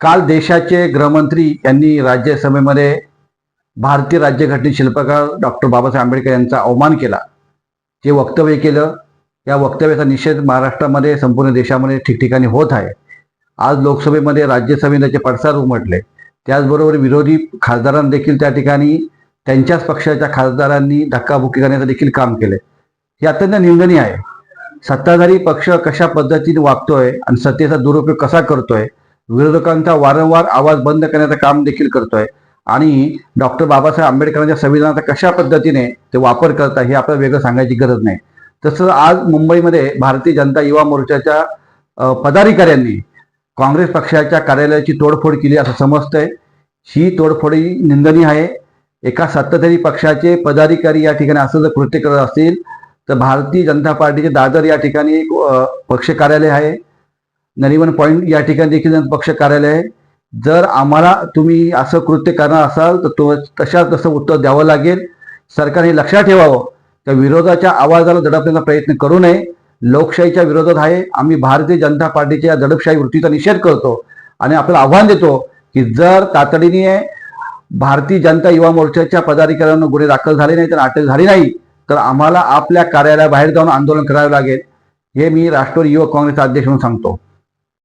काल देशाचे गृहमंत्री यांनी राज्यसभेमध्ये भारतीय राज्यघटने शिल्पकार डॉक्टर बाबासाहेब आंबेडकर यांचा अवमान केला. जे वक्तव्य केलं या वक्तव्याचा निषेध महाराष्ट्रामध्ये संपूर्ण देशामध्ये ठिकठिकाणी होत आहे. आज लोकसभेमध्ये राज्यसभेने त्याचे पडसाद उमटले. त्याचबरोबर विरोधी खासदारांना देखील त्या ठिकाणी त्यांच्याच पक्षाच्या खासदारांनी धक्काबुक्की करण्याचं देखील काम केले. हे अत्यंत निंदनीय आहे. सत्ताधारी पक्ष कशा पद्धतीने वागतोय आणि सत्तेचा दुरुपयोग कसा करतोय विरोधकांचा वारंवार आवाज बंद करण्याचं काम देखील करतोय. आणि डॉक्टर बाबासाहेब आंबेडकरांच्या संविधानाचा कशा पद्धतीने ते वापर करतात हे आपल्याला वेगळं सांगायची गरज नाही. तसं आज मुंबईमध्ये भारतीय जनता युवा मोर्चाच्या पदाधिकाऱ्यांनी काँग्रेस पक्षाच्या कार्यालयाची तोडफोड केली असं समजतंय. ही तोडफोडी निंदनीय आहे. एका सत्ताधारी पक्षाचे पदाधिकारी या ठिकाणी असं जर कृत्य करत असतील तर भारतीय जनता पार्टीचे दादर या ठिकाणी एक पक्ष कार्यालय आहे. नरिमन पॉईंट या ठिकाणी देखील पक्ष कार्यालय आहे. जर आम्हाला तुम्ही असं कृत्य करणार असाल तर तो तशा तसं उत्तर द्यावं लागेल. सरकारने लक्षात ठेवावं त्या विरोधाच्या आवाजाला दडपण्याचा प्रयत्न करू नये. लोकशाहीच्या विरोधात आहे. आम्ही भारतीय जनता पार्टीच्या या दडपशाही वृत्तीचा निषेध करतो आणि आपल्याला आव्हान देतो की जर तातडीने भारतीय जनता युवा मोर्चाच्या पदाधिकाऱ्यांना गुन्हे दाखल झाले नाही तर अटक झाली नाही तर आम्हाला आपल्या कार्यालयाबाहेर जाऊन आंदोलन करावे लागेल. हे मी राष्ट्रवादी युवक काँग्रेसचा अध्यक्ष म्हणून सांगतो.